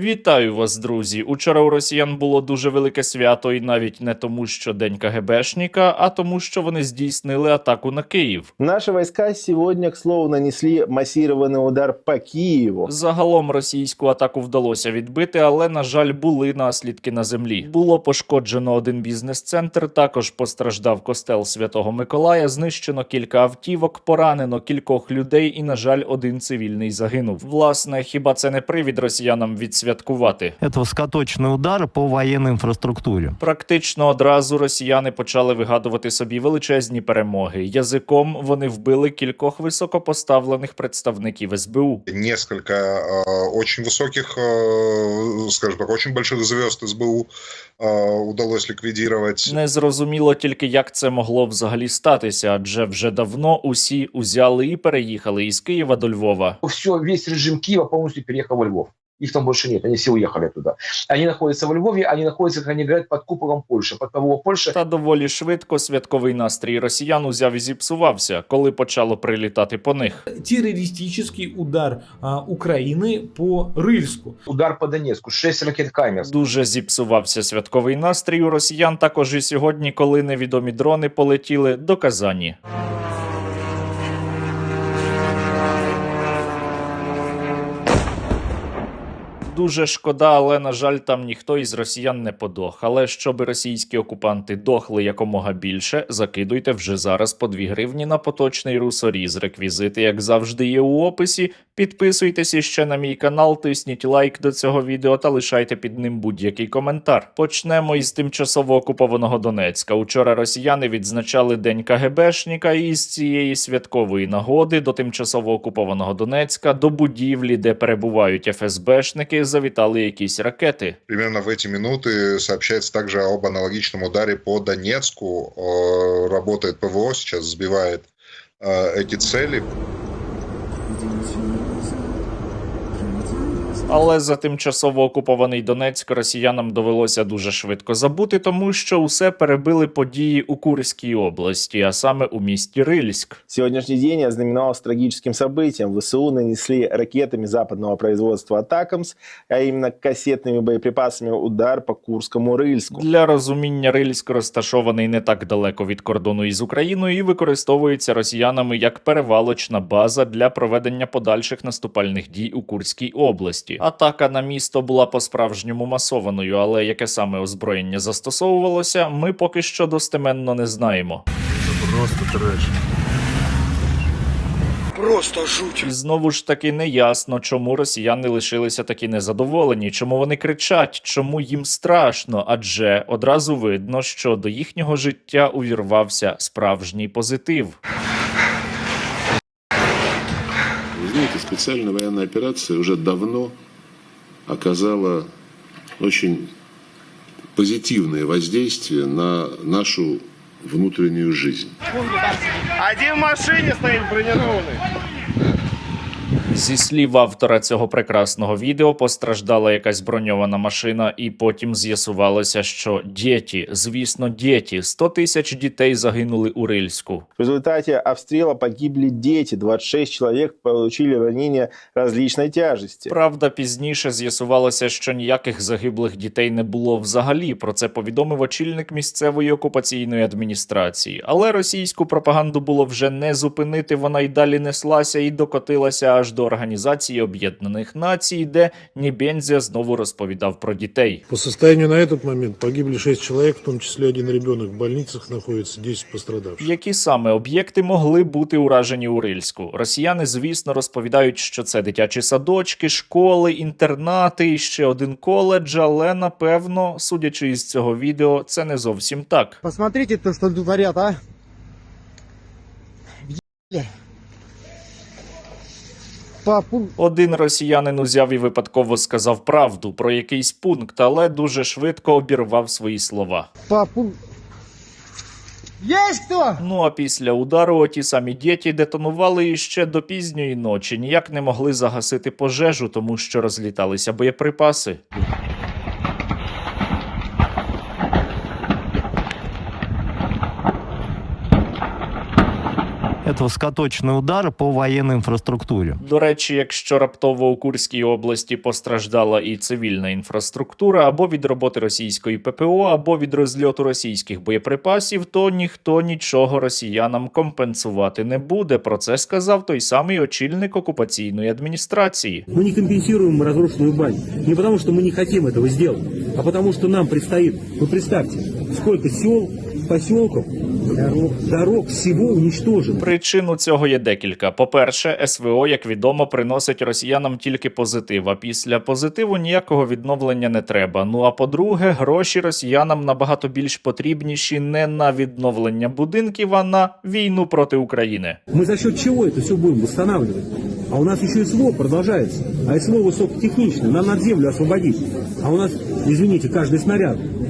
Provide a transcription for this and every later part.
Вітаю вас, друзі! Учора у росіян було дуже велике свято, і навіть не тому, що день КГБшника, а тому, що вони здійснили атаку на Київ. Наши войска сегодня, к слову, нанесли массированный удар по Киеву. Загалом російську атаку вдалося відбити, але на жаль, були наслідки на землі. Було пошкоджено один бізнес-центр. Також постраждав костел Святого Миколая. Знищено кілька автівок, поранено кількох людей, і на жаль, один цивільний загинув. Власне, хіба це не привід росіянам відсвяткувати? Это скоточный удар по военной инфраструктуре. Практично одразу росіяни почали вигадувати собі величезні перемоги. Язиком вони вбили кількох високопоставлених представників СБУ. несколько э, очень высоких, э, скажем так, очень больших звезд СБУ э, удалось ликвидировать. Незрозуміло тільки, як це могло взагалі статися, адже вже давно усі узяли і переїхали із Києва до Львова. все, весь режим Киева полностью переехал во Львов. Их там больше нет, они все уехали туда. Они находятся во Львове, они находятся, как они говорят, под куполом Польши. Под ПВО Польши Та доволі швидко святковий настрій росіян узяв і зіпсувався, коли почало прилітати по них. террористический удар а, Украины по Рыльску. удар по Донецку, 6 ракет «Хаймерс». Дуже зіпсувався святковий настрій у росіян також і сьогодні, коли невідомі дрони полетіли до Казані. Дуже шкода, але на жаль, там ніхто із росіян не подох. Але щоб російські окупанти дохли якомога більше, закидуйте вже зараз по 2 гривні на поточний русоріз. Реквізити, як завжди, є у описі. Підписуйтесь іще на мій канал, тисніть лайк до цього відео та лишайте під ним будь-який коментар. Почнемо із тимчасово окупованого Донецька. Учора росіяни відзначали День КГБшника, і з цієї святкової нагоди до тимчасово окупованого Донецька до будівлі, де перебувають ФСБшники, завітали якісь ракети. Примерно в эти минуты сообщается также об аналогичном ударе по Донецку. Э, Работает ПВО, сейчас сбивает э, эти issues Але за тимчасово окупований Донецьк росіянам довелося дуже швидко забути, тому що усе перебили події у Курській області, а саме у місті Рильськ. Сегодняшний день ознаменовался трагическим событием. ВСУ нанесли ракетами западного производства «Атакамс», а именно кассетными боеприпасами удар по Курскому Рыльску. Для розуміння Рильськ розташований не так далеко від кордону із Україною і використовується росіянами як перевалочна база для проведення подальших наступальних дій у Курській області. Атака на місто була по-справжньому масованою, але яке саме озброєння застосовувалося, ми поки що достеменно не знаємо. Це просто треть. Просто І знову ж таки неясно, чому росіяни лишилися такі незадоволені, чому вони кричать, чому їм страшно, адже одразу видно, що до їхнього життя увірвався справжній позитив. Вы знаете, специальная военная операция уже давно оказала очень позитивное воздействие на нашу внутреннюю жизнь. Один в машине стоит бронированный. Зі слів автора цього прекрасного відео постраждала якась броньована машина, і потім з'ясувалося, що діти, звісно, діти, 100 тисяч дітей загинули у Рильську. В результате обстрела погибли дети. 26 человек получили ранения различной тяжести. Правда, пізніше з'ясувалося, що ніяких загиблих дітей не було взагалі. Про це повідомив очільник місцевої окупаційної адміністрації. Але російську пропаганду було вже не зупинити. Вона й далі неслася і докотилася аж до Організації Об'єднаних Націй, де Нібензя знову розповідав про дітей. По состоянию на этот момент погибли 6 человек, в том числе один ребенок. В больницах находится 10 пострадавших. Які саме об'єкти могли бути уражені у Рильську? Росіяни, звісно, розповідають, що це дитячі садочки, школи, інтернати і ще один коледж, але напевно, судячи із цього відео, це не зовсім так. Посмотрите то, что творят, а. Папу. Один росіянин узяв і випадково сказав правду про якийсь пункт, але дуже швидко обірвав свої слова. Папу. Є хто? Ну а після удару ті самі діти детонували іще до пізньої ночі. Ніяк не могли загасити пожежу, тому що розліталися боєприпаси. Это будет высокоточный удар по военной инфраструктуре. До речі, якщо раптово у Курській області постраждала і цивільна інфраструктура, або від роботи російської ППО, або від розльоту російських боєприпасів, то ніхто нічого росіянам компенсувати не буде. Про це сказав той самий очільник окупаційної адміністрації. Мы не компенсируем разрушенную бань. Не потому, что мы не хотим этого сделать, а потому, что нам предстоит. Вы представьте, сколько сел, поселков, дорог, дорог всего уничтожено. Причин у цього є декілька. По-перше, СВО, як відомо, приносить росіянам тільки позитив. А після позитиву ніякого відновлення не треба. Ну а по-друге, гроші росіянам набагато більш потрібніші не на відновлення будинків, а на війну проти України. Мы за счет чего это все будем восстанавливать? А у нас еще СВО продолжается. А СВО высокотехничное. Нам надо землю освободить. А у нас, извините, каждый снаряд стоит денег.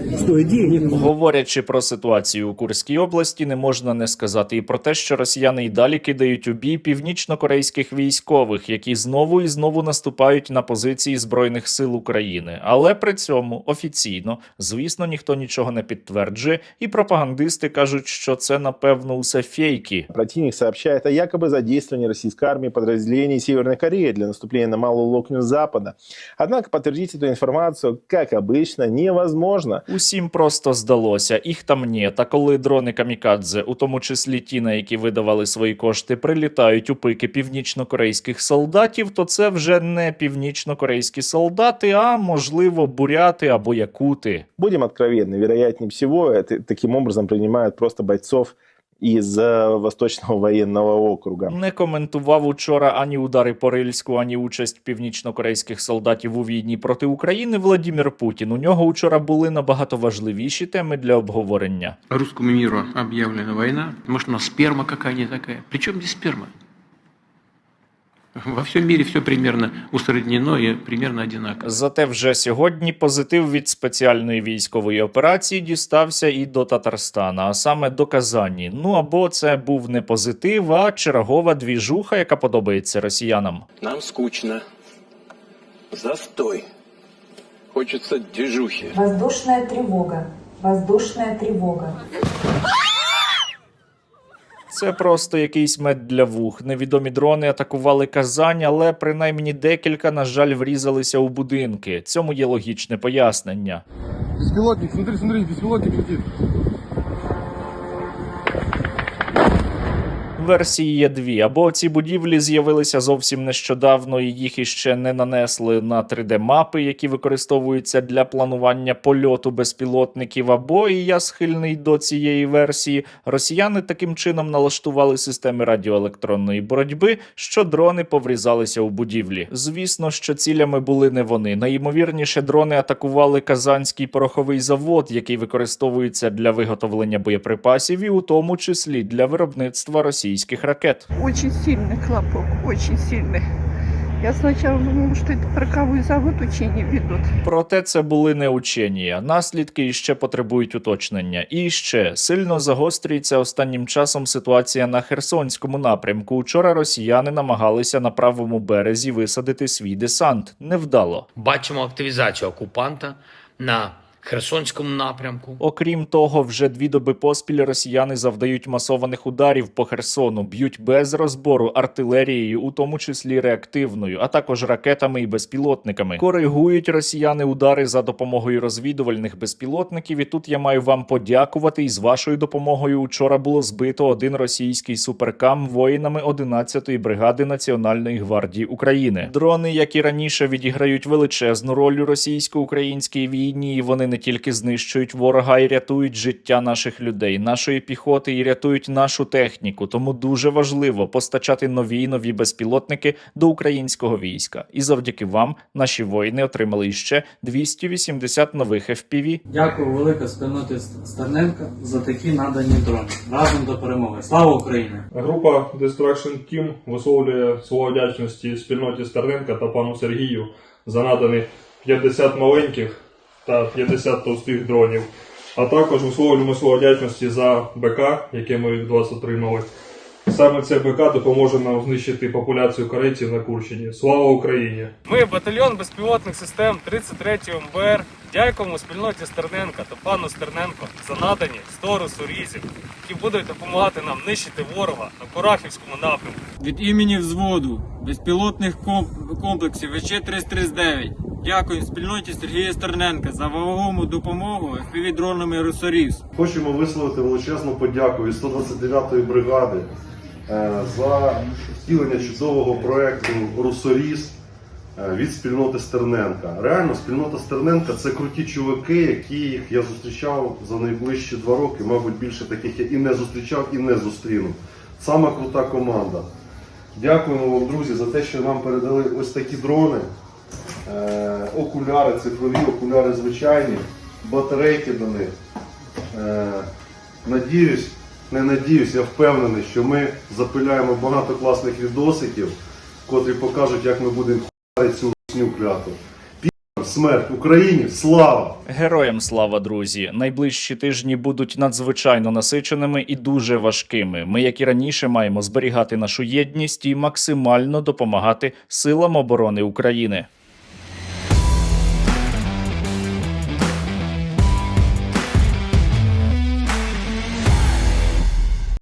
Говорячи про ситуацію у Курській області, не можна не сказати і про те, що росіяни й далі кидають у бій північно-корейських військових, які знову і знову наступають на позиції збройних сил України. Але при цьому офіційно, звісно, ніхто нічого не підтверджує, і пропагандисти кажуть, що це напевно усе фейки. Противник сообщает о якобы задействовании российской армии подразделений Северной Кореи для наступления на Малую Локню с Запада. Однако подтвердить эту информацию, как обычно, невозможно. Усім просто здалося, їх там ні. Та коли дрони камікадзе, у тому числі ті, на які видавали свої кошти, прилітають у пики північно-корейських солдатів, то це вже не північно-корейські солдати, а можливо буряти або якути. Будемо откровенны, вероятнее всего, это, таким образом принимают просто бойцов из э, Восточного воєнного округа. Не коментував учора ані удари по Рильську, ані участь північно-корейських солдатів у війні проти України Владімір Путін. У нього учора були набагато важливіші теми для обговорення. Руському міру об'явлена війна. Можна у нас сперма какая-нибудь такая? Причем здесь сперма? Во всем мире все примерно усреднено и примерно одинаково. Зате вже сьогодні позитив від спеціальної військової операції дістався і до Татарстана, а саме до Казані. Ну або це був не позитив, а чергова двіжуха, яка подобається росіянам. Нам скучно. Застой. Хочется движухи. Воздушная тревога. Воздушная тревога. Це просто якийсь мед для вух. Невідомі дрони атакували Казань, але принаймні декілька, на жаль, врізалися у будинки. Цьому є логічне пояснення. Безпілотник, смотри, смотри, безпілотник летит. Версії є дві: або ці будівлі з'явилися зовсім нещодавно, і їх іще не нанесли на 3D-мапи, які використовуються для планування польоту безпілотників. Або і я схильний до цієї версії. Росіяни таким чином налаштували системи радіоелектронної боротьби, що дрони поврізалися у будівлі. Звісно, що цілями були не вони. Найімовірніше, дрони атакували казанський пороховий завод, який використовується для виготовлення боєприпасів, і у тому числі для виробництва російських ракет. Очень сильный хлопок, очень сильный. Я сначала думала, что это пороховой завод учения ведут. Проте це були не учені, а наслідки іще потребують уточнення. І ще сильно загострюється останнім часом ситуація на Херсонському напрямку. Учора росіяни намагалися на правому березі висадити свій десант. Невдало. Бачимо активізацію окупанта на Херсонському напрямку. Окрім того, вже дві доби поспіль росіяни завдають масованих ударів по Херсону, б'ють без розбору артилерією, у тому числі реактивною, а також ракетами і безпілотниками. Коригують росіяни удари за допомогою розвідувальних безпілотників. І тут я маю вам подякувати. І з вашою допомогою учора було збито один російський суперкам воїнами 11-ї бригади Національної гвардії України. Дрони, як і раніше, відіграють величезну роль у російсько-українській війні. і Вони не тільки знищують ворога, й рятують життя наших людей, нашої піхоти і рятують нашу техніку. Тому дуже важливо постачати нові й нові безпілотники до українського війська. І завдяки вам наші воїни отримали іще 280 нових FPV. Дякую велике спільноті Стерненка за такі надані дрони. Разом до перемоги. Слава Україні! Група Destruction Team висловлює слово вдячності спільноті Стерненка та пану Сергію за надані 50 маленьких та 50 товстих дронів. А також висловлюємо слово вдячності за БК, яке ми від вас отримали. Саме цей БК допоможе нам знищити популяцію корейців на Курщині. Слава Україні! Ми батальйон безпілотних систем 33 МБР. Дякуємо спільноті Стерненка та пану Стерненко за надані 100 русорізів, які будуть допомагати нам нищити ворога на Курахівському напрямку. Від імені взводу безпілотних комп- комплексів ВЧ-339 дякую спільноті Сергія Стерненка за вагому допомогу FPV-дронами «Русоріз». Хочемо висловити величезну подяку від 129-ї бригади е, за втілення чудового проекту Русоріз е, від спільноти Стерненка. Реально, спільнота Стерненка це круті чуваки, яких я зустрічав за найближчі два роки. Мабуть, більше таких я і не зустрічав, і не зустріну. Сама крута команда. Дякуємо вам, друзі, за те, що нам передали ось такі дрони, е, окуляри, цифрові окуляри звичайні, батарейки до них. Е, Надіюсь, не надіюсь, я впевнений, що ми запиляємо багато класних відосиків, котрі покажуть, як ми будемо хуярити цю русню кляту. Смерть Україні, слава! Героям слава, друзі! Найближчі тижні будуть надзвичайно насиченими і дуже важкими. Ми, як і раніше, маємо зберігати нашу єдність і максимально допомагати силам оборони України.